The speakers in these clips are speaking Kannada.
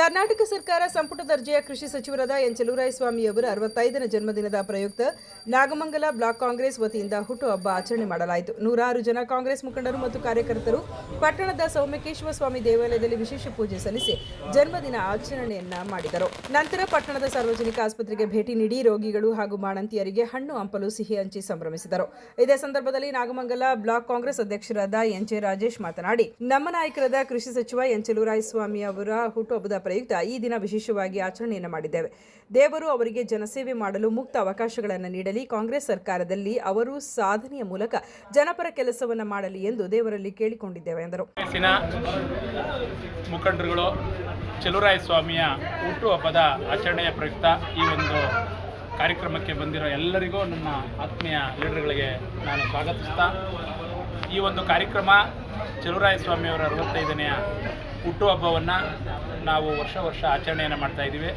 ಕರ್ನಾಟಕ ಸರ್ಕಾರ ಸಂಪುಟ ದರ್ಜೆಯ ಕೃಷಿ ಸಚಿವರಾದ ಎನ್ ಚೆಲುವರಾಯಸ್ವಾಮಿಯವರ ಅರವತ್ತೈದನೇ ಜನ್ಮದಿನದ ಪ್ರಯುಕ್ತ ನಾಗಮಂಗಲ ಬ್ಲಾಕ್ ಕಾಂಗ್ರೆಸ್ ವತಿಯಿಂದ ಹುಟ್ಟುಹಬ್ಬ ಆಚರಣೆ ಮಾಡಲಾಯಿತು. ನೂರಾರು ಜನ ಕಾಂಗ್ರೆಸ್ ಮುಖಂಡರು ಮತ್ತು ಕಾರ್ಯಕರ್ತರು ಪಟ್ಟಣದ ಸೌಮ್ಯಕೇಶ್ವರ ಸ್ವಾಮಿ ದೇವಾಲಯದಲ್ಲಿ ವಿಶೇಷ ಪೂಜೆ ಸಲ್ಲಿಸಿ ಜನ್ಮದಿನ ಆಚರಣೆಯನ್ನ ಮಾಡಿದರು. ನಂತರ ಪಟ್ಟಣದ ಸಾರ್ವಜನಿಕ ಆಸ್ಪತ್ರೆಗೆ ಭೇಟಿ ನೀಡಿ ರೋಗಿಗಳು ಹಾಗೂ ಬಾಣಂತಿಯರಿಗೆ ಹಣ್ಣು, ಹಂಪಲು, ಸಿಹಿ ಹಂಚಿ ಸಂಭ್ರಮಿಸಿದರು. ಇದೇ ಸಂದರ್ಭದಲ್ಲಿ ನಾಗಮಂಗಲ ಬ್ಲಾಕ್ ಕಾಂಗ್ರೆಸ್ ಅಧ್ಯಕ್ಷರಾದ ಎನ್ ಜೆ ರಾಜೇಶ್ ಮಾತನಾಡಿ, ನಮ್ಮ ನಾಯಕರಾದ ಕೃಷಿ ಸಚಿವ ಎನ್ ಚೆಲುವರಾಯಸ್ವಾಮಿ ಅವರ ಹುಟ್ಟುಹಬ್ಬದ ಪ್ರಯುಕ್ತ ಈ ದಿನ ವಿಶೇಷವಾಗಿ ಆಚರಣೆಯನ್ನು ಮಾಡಿದ್ದೇವೆ. ದೇವರು ಅವರಿಗೆ ಜನಸೇವೆ ಮಾಡಲು ಮುಕ್ತ ಅವಕಾಶಗಳನ್ನು ನೀಡಲಿ. ಕಾಂಗ್ರೆಸ್ ಸರ್ಕಾರದಲ್ಲಿ ಅವರು ಸಾಧನೆಯ ಮೂಲಕ ಜನಪರ ಕೆಲಸವನ್ನು ಮಾಡಲಿ ಎಂದು ದೇವರಲ್ಲಿ ಕೇಳಿಕೊಂಡಿದ್ದೇವೆ ಎಂದರು. ಮುಖಂಡರುಗಳು ಚಲುರಾಯಸ್ವಾಮಿಯ ಹುಟ್ಟುಹಬ್ಬದ ಆಚರಣೆಯ ಪ್ರಯುಕ್ತ ಈ ಒಂದು ಕಾರ್ಯಕ್ರಮಕ್ಕೆ ಬಂದಿರೋ ಎಲ್ಲರಿಗೂ ನನ್ನ ಆತ್ಮೀಯ ಲೀಡರ್ಗಳಿಗೆ ನಾನು ಸ್ವಾಗತಿಸ್ತಾ ಈ ಒಂದು ಕಾರ್ಯಕ್ರಮ ಚಲುರಾಯಸ್ವಾಮಿಯವರ ಅರವತ್ತೈದನೆಯ ಹುಟ್ಟುಹಬ್ಬವನ್ನು ನಾವು ವರ್ಷ ವರ್ಷ ಆಚರಣೆಯನ್ನು ಮಾಡ್ತಾ ಇದ್ದೀವಿ.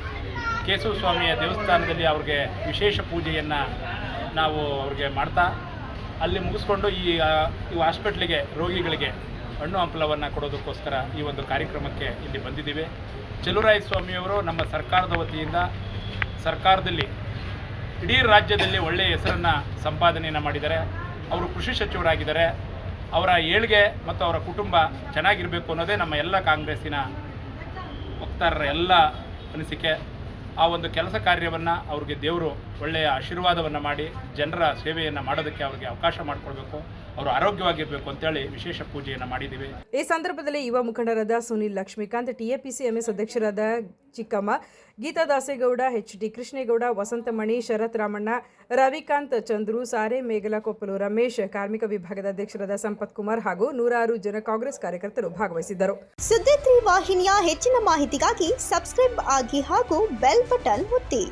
ಕೇಶವ ಸ್ವಾಮಿಯ ದೇವಸ್ಥಾನದಲ್ಲಿ ಅವ್ರಿಗೆ ವಿಶೇಷ ಪೂಜೆಯನ್ನು ನಾವು ಅವ್ರಿಗೆ ಮಾಡ್ತಾ, ಅಲ್ಲಿ ಮುಗಿಸ್ಕೊಂಡು ಈ ಈ ಹಾಸ್ಪಿಟ್ಲಿಗೆ ರೋಗಿಗಳಿಗೆ ಹಣ್ಣು ಹಂಪಲವನ್ನು ಕೊಡೋದಕ್ಕೋಸ್ಕರ ಈ ಒಂದು ಕಾರ್ಯಕ್ರಮಕ್ಕೆ ಇಲ್ಲಿ ಬಂದಿದ್ದೀವಿ. ಚಲುರಾಯ ಸ್ವಾಮಿಯವರು ನಮ್ಮ ಸರ್ಕಾರದ ವತಿಯಿಂದ ಸರ್ಕಾರದಲ್ಲಿ ಇಡೀ ರಾಜ್ಯದಲ್ಲಿ ಒಳ್ಳೆಯ ಹೆಸರನ್ನು ಸಂಪಾದನೆಯನ್ನು ಮಾಡಿದ್ದಾರೆ. ಅವರು ಕೃಷಿ ಸಚಿವರಾಗಿದ್ದಾರೆ. ಅವರ ಏಳ್ಗೆ ಮತ್ತು ಅವರ ಕುಟುಂಬ ಚೆನ್ನಾಗಿರಬೇಕು ಅನ್ನೋದೇ ನಮ್ಮ ಎಲ್ಲ ಕಾಂಗ್ರೆಸ್ಸಿನ ವಕ್ತಾರರ ಎಲ್ಲ ಅನಿಸಿಕೆ. ಆ ಒಂದು ಕೆಲಸ ಕಾರ್ಯವನ್ನು ಅವ್ರಿಗೆ ದೇವರು ಒಳ್ಳೆಯ ಆಶೀರ್ವಾದವನ್ನು ಮಾಡಿ ಜನರ ಸೇವೆಯನ್ನು ಮಾಡೋದಕ್ಕೆ ಅವರಿಗೆ ಅವಕಾಶ ಮಾಡಿಕೊಡ್ಬೇಕು ಅವರು ಆರೋಗ್ಯವಾಗಿರಬೇಕು ಅಂತೇಳಿ ವಿಶೇಷ ಪೂಜೆಯನ್ನು ಮಾಡಿದ್ದೀವಿ. ಈ ಸಂದರ್ಭದಲ್ಲಿ ಯುವ ಮುಖಂಡರಾದ ಸುನಿಲ್ ಲಕ್ಷ್ಮೀಕಾಂತ್ ಟಿಎಪಿಸಿ ಎಂಎಸ್ ಅಧ್ಯಕ್ಷರಾದ ಚಿಕ್ಕಮ್ಮ ಗೀತಾ ದಾಸೇಗೌಡ ಎಚ್ ಡಿ ಕೃಷ್ಣೇಗೌಡ ವಸಂತಮಣಿ ಶರತ್ ರಾಮಣ್ಣ ರವಿಕಾಂತ್ ಚಂದ್ರು ಸಾರೆ ಮೇಗಲಕೊಪ್ಪಲು ರಮೇಶ್ ಕಾರ್ಮಿಕ ವಿಭಾಗದ ಅಧ್ಯಕ್ಷರಾದ ಸಂಪತ್ ಕುಮಾರ್ ಹಾಗೂ ನೂರಾರು ಜನ ಕಾಂಗ್ರೆಸ್ ಕಾರ್ಯಕರ್ತರು ಭಾಗವಹಿಸಿದ್ದರು. ಸುದ್ದಿ ತ್ರಿ ವಾಹಿನಿಯ ಹೆಚ್ಚಿನ ಮಾಹಿತಿಗಾಗಿ ಸಬ್ಸ್ಕ್ರೈಬ್ ಆಗಿ ಹಾಗೂ ಬೆಲ್ ಬಟನ್ ಒತ್ತಿ.